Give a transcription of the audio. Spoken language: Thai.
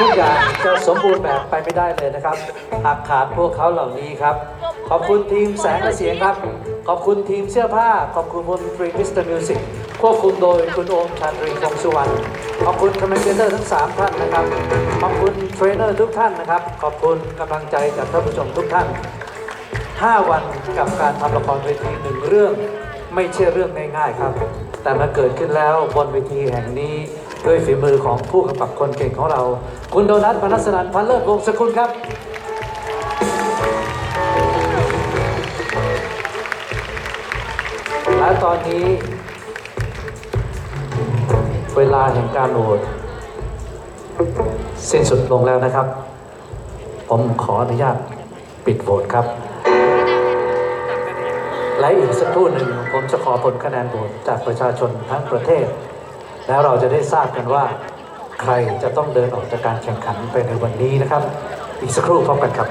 ทุกอย่างจะสมบูรณ์แบบไปไม่ได้เลยนะครับหากขาดพวกเขาเหล่านี้ครับ ขอบคุณทีมแสงและเสียงครับ ขอบคุณทีมเสื้อผ้า ขอบคุณวงดนตรีมิสเตอร์มิวสิกควบคุมโดยคุณโอมชาตรีคงสุวรรณขอบคุณคอมเมนเตอร์ทั้ง 3 ท่านนะครับ ขอบคุณเทรนเนอร์ทุกท่านนะครับ ขอบคุณกำลังใจจากท่านผู้ชมทุกท่าน 5 วันกับการทำละครเวทีหนึ่งเรื่อง ไม่ใช่เรื่องง่ายๆครับ แต่มาเกิดขึ้นแล้วบนเวทีแห่งนี้ ด้วยฝีมือของผู้กำกับคนเก่งของเรา คุณโดนัทมนัสนันท์พันเลิศวงศ์สกุลครับและตอนนี้ เวลาแห่งการโหวตสิ้นสุดลงแล้วนะครับ ผมขออนุญาตปิดโหวตครับ และอีกสักครู่หนึ่งผมจะขอผลคะแนนโหวตจากประชาชนทั้งประเทศ แล้วเราจะได้ทราบกันว่า ใครจะต้องเดินออกจากการแข่งขันไปในวันนี้นะครับ อีกสักครู่พบกันครับ